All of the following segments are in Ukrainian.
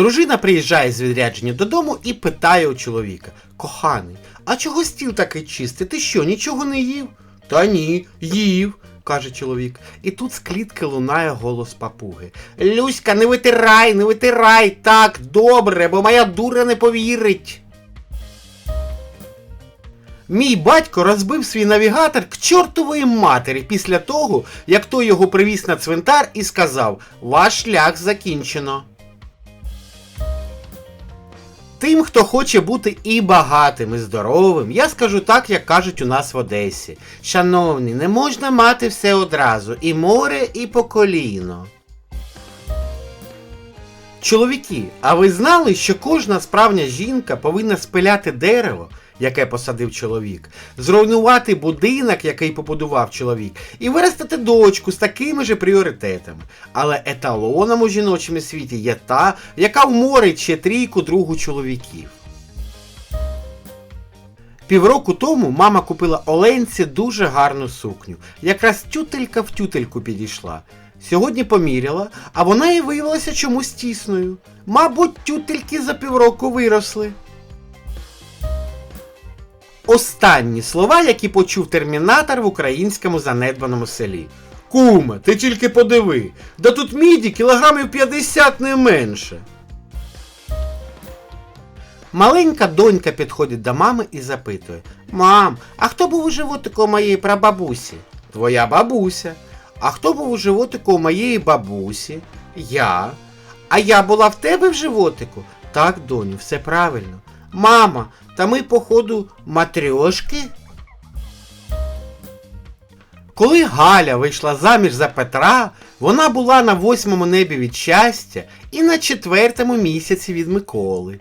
Дружина приїжджає з відрядження додому і питає у чоловіка: Коханий, а чого стіл такий чистий? Ти що, нічого не їв? Та ні, їв, каже чоловік. І тут з клітки лунає голос папуги. Люська, не витирай, не витирай, так, добре, бо моя дура не повірить. Мій батько розбив свій навігатор к чортової матері після того, як той його привіз на цвинтар і сказав: Ваш шлях закінчено. Тим, хто хоче бути і багатим, і здоровим, я скажу так, як кажуть у нас в Одесі. Шановні, не можна мати все одразу, і море, і по коліно. Чоловіки, а ви знали, що кожна справня жінка повинна спиляти дерево, яке посадив чоловік, зруйнувати будинок, який побудував чоловік, і виростити дочку з такими же пріоритетами. Але еталоном у жіночому світі є та, яка вморить ще трійку другу чоловіків. Півроку тому мама купила Оленці дуже гарну сукню. Якраз тютелька в тютельку підійшла. Сьогодні поміряла, а вона і виявилася чомусь тісною. Мабуть, тютельки за півроку виросли. Останні слова, які почув термінатор в українському занедбаному селі. Куме, ти тільки подиви, да тут міді кілограмів 50 не менше. Маленька донька підходить до мами і запитує: Мам, а хто був у животику моєї прабабусі? Твоя бабуся. А хто був у животику моєї бабусі? Я. А я була в тебе в животику? Так, доню, все правильно. Мама, та ми, походу, матрьошки? Коли Галя вийшла заміж за Петра, вона була на восьмому небі від щастя і на четвертому місяці від Миколи.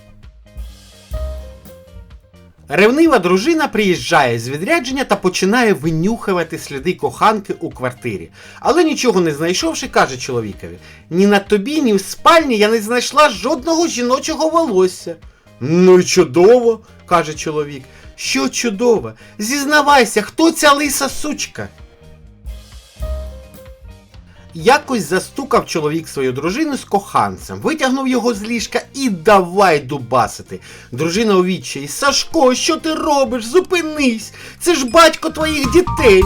Ревнива дружина приїжджає з відрядження та починає винюхувати сліди коханки у квартирі. Але нічого не знайшовши, каже чоловікові: ні на тобі, ні в спальні я не знайшла жодного жіночого волосся. Ну й чудово, каже чоловік. Що чудово? Зізнавайся, хто ця лиса сучка? Якось застукав чоловік свою дружину з коханцем, витягнув його з ліжка і давай дубасити. Дружина у відчаї. Сашко, що ти робиш? Зупинись! Це ж батько твоїх дітей.